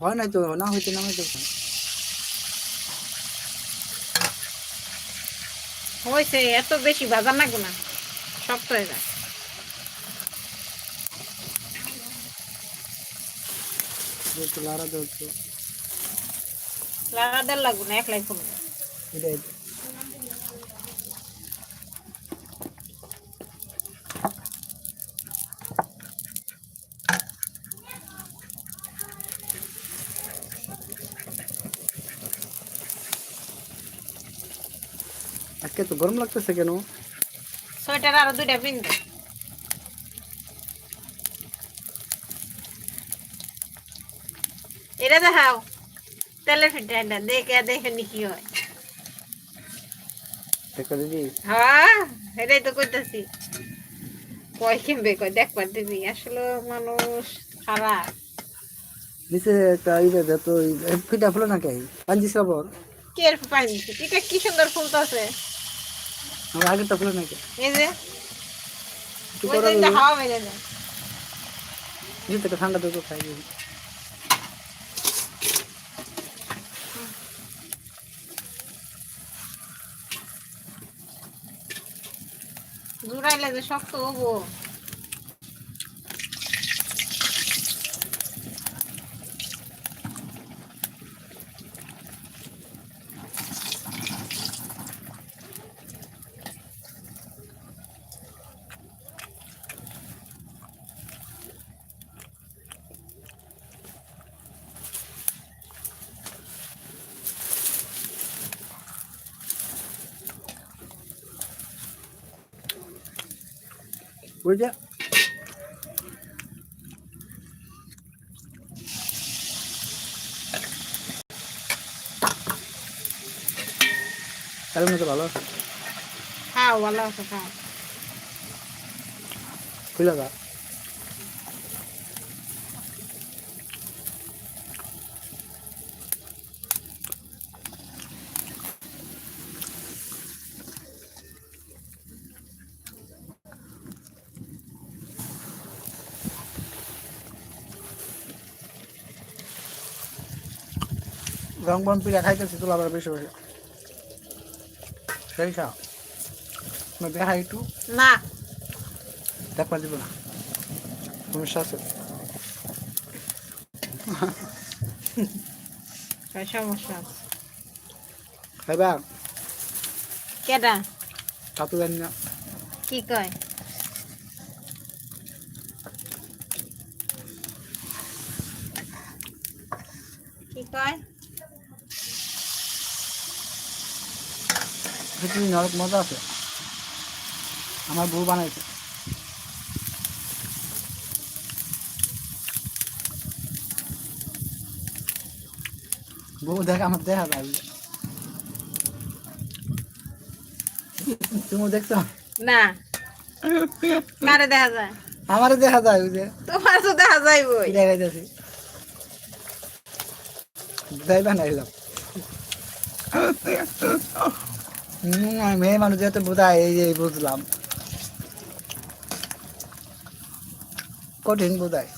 হয় নাই তো না হইতে না তো হয়েছে এত বেশি বাজার না না শক্ত হয়ে যায় একটু দেওয়া দাও তো লাগবে না একলাই ফুল এটা আজকে তো গরম লাগতেছে কেন? সোয়েটার আরও দুইটা পিনতে। এটা দেখাও তেলের ফিটাইটা দেখে দেখে নি কি হয়। দেখা দিদি। হ্যাঁ এটাই তো কইতাছি। কয় কিনবে কয় দেখবার দিবি আসলে মানুষ খারাপ। নিচে একটা ইয়ে দে তো ফিটা ফুলে না কে পাঞ্জি সাবর কে এর পানি এটা কি সুন্দর ফুলতাছে আমার আগেরটা ফুলে না কে এই যে। হাওয়া মেরে নিচে থেকে ঠান্ডা দুটো খাই দিবি জুড়াইলে যে শক্ত হব। বুঝা কারণ তো ভালো আছে? খাও ভালো আছে হ্যাঁ। খুলে দা রং বন পিঠা খাইতেছি তোলা আবার বেশি বেশি। সেই খাও দেখা একটু। না। দেখবার দিব না। সমস্যা আছে। সমস্যা আছে। খাইবা? কেডা? তা তো জানি না। কি কয়? কি কয়? খিচুড়ি নরক মজা আছে। আমার বউ বানাইছে। বউ দেখ আমার দেখা যায়। তুমি দেখছ? না। কারে দেখা যায়? আমারও দেখা যায় যে। তোমার তো দেখা যায় বই খাইতেছি তাই বানাইলাম হম, মেয়ে মানুষ যেহেতু বোঝায় এই এই বুঝলাম। কঠিন বোঝায়।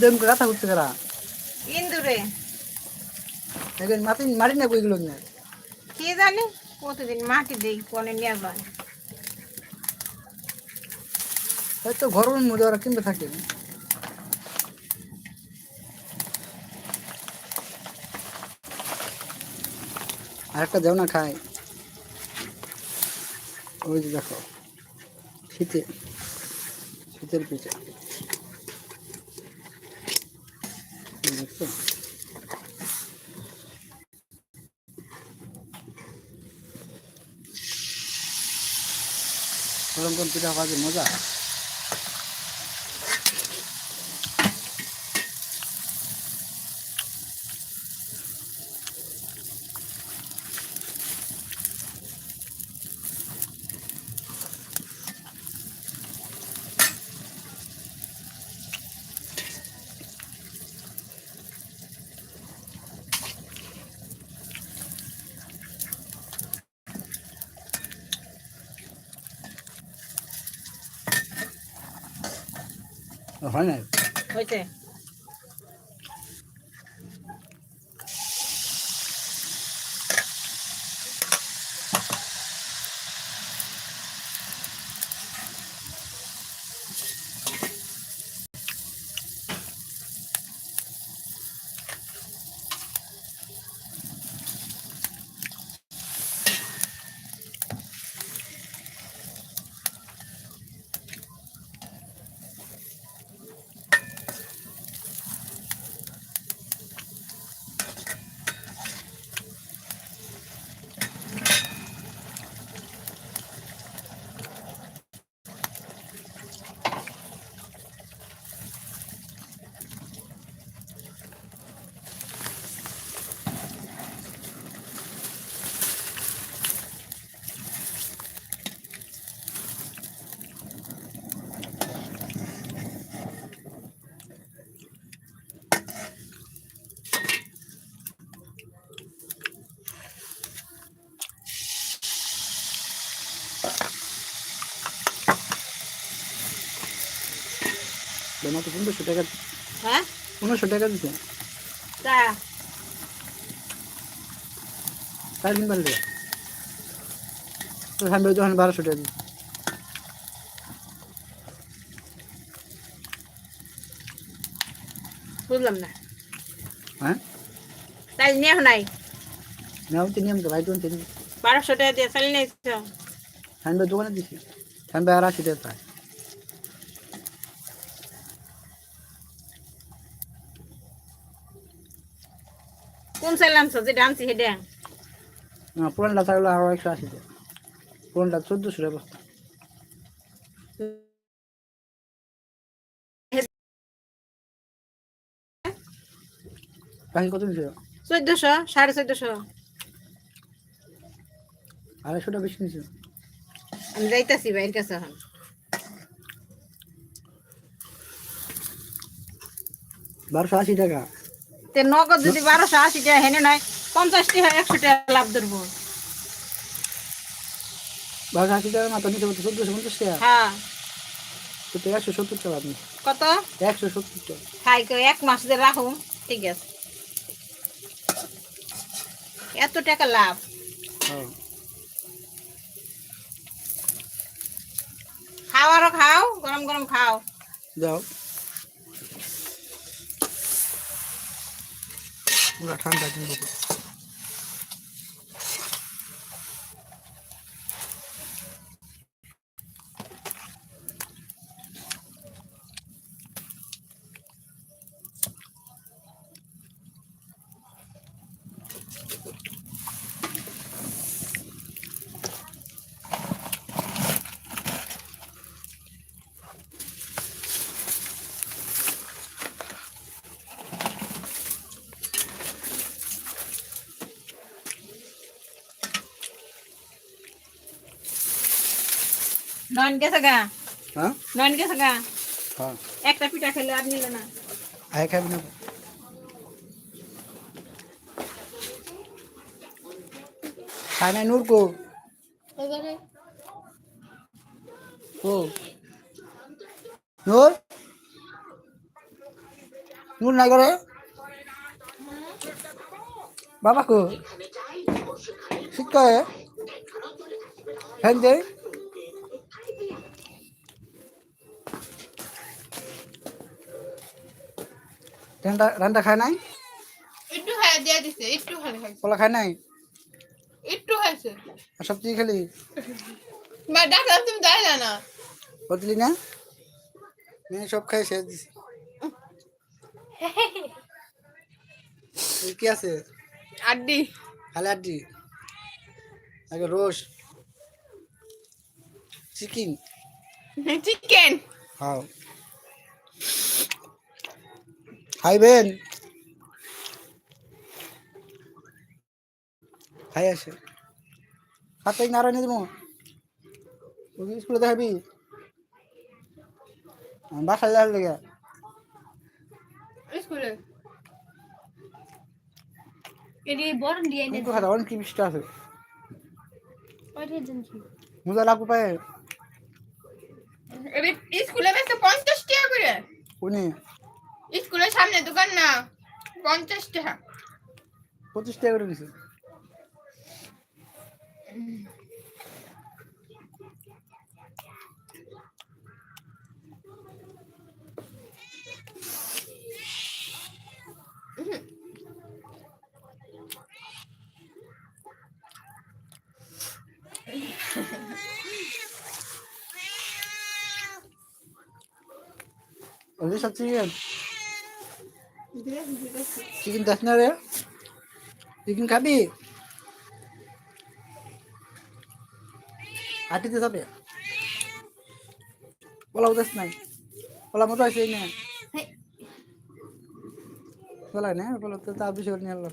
দেম কথা করতে কারা ইন্দুরে। মাটি মাটি না কইগুলো না? কি জানি? প্রতিদিন মাটি দেই কনে নিয়ে যায় হয়তো ঘরের মধ্যে ওরা কিনতে থাকে। আর একটা দেও না খায় ওই যে দেখো, শীতে, শীতের পিঠে। দেখছ? গরম পিঠা যে মজা? হয় না হয়েছে আমাকে পনেরোশো টাকা হ্যাঁ? পনেরোশো টাকা দিছে। তা? সাড়ে তিন পারলে। তো আমি যখন বারোশো টাকা দিই বুঝলাম না। হ্যাঁ? তাই নিয়ে নাই? নেওয়া হচ্ছে নিয়ম তো ভাই তো চিনি বারোশো টাকা দিয়ে চালিয়ে নিয়েছ? ঠান্ডা দোকানে দিছি। ঠান্ডা আর আশি টাকা কোন চাইলে আনছো যেটা আনছি সেটা না পুরানটা থাকলে আরও একশো আশি টাকা। পুরানটা চোদ্দোশো বস্তা। কত নিছিল চোদ্দশো সাড়ে চোদ্দশো। আড়াইশোটা বেশি নিছিল আমি যাইতাছি বাইরের কাছে এখন। বারোশো আশি টাকা। তে নগদ যদি বারোশো আশি টাকা হেনে নয় পঞ্চাশ টাকা একশো টাকা লাভ ধরবো। বারোশো আশি টাকা না নিতে পারতো চোদ্দোশো পঞ্চাশ টাকা? হ্যাঁ। তো একশো সত্তর টাকা আপনি কত? একশো সত্তর টাকা। খাই এক মাস দিয়ে রাখুন ঠিক আছে। এত টাকা লাভ? হ্যাঁ। খাও আরও খাও গরম গরম খাও। যাও। পুরা ঠান্ডা কিন্তু নয়ন গেছে গা। হ্যাঁ? নয়ন গেছে গা। হ্যাঁ। একটা পিঠা খেলে আর নিলে না। আয় খাবি না। খায় নাই নূর কো। ও নূর? নূর নাই করে বাবা কো? শিক্ষা হ্যাঁ রান্না রান্না খায় নাই? একটু খাই দিয়ে দিছে একটু খালি খাইছে। কলা খায় নাই? একটু খাইছে। আর সব তুই খেলি? বা ডাকলাম তুমি যাই না বদলি না? মেয়ে সব খাই শেষ দিছি। কি আছে? আড্ডি। খালি আড্ডি? আগে রোস চিকেন? চিকেন? হ্যাঁ। খাইবেন খাই আসে হাতে নারায়ণ দেবো। স্কুলে দেখাবি? বাসায় লেগে স্কুলে? বরণ দিয়ে কি আছে? লাগু পায়। স্কুলে বেশ পঞ্চাশ টাকা করে? উনি স্কুলের সামনে দোকান না পঞ্চাশ টাকা। পঁচিশ টাকা করে নিছে। ওই সব চিকেন চিকেন দাস না রে চিকেন খাবি হাঁটিতে যাবে পোলাও দাস নাই পোলা মতো আছে না পোলা না পোলা তো তা বেশি করে নিয়ে এলো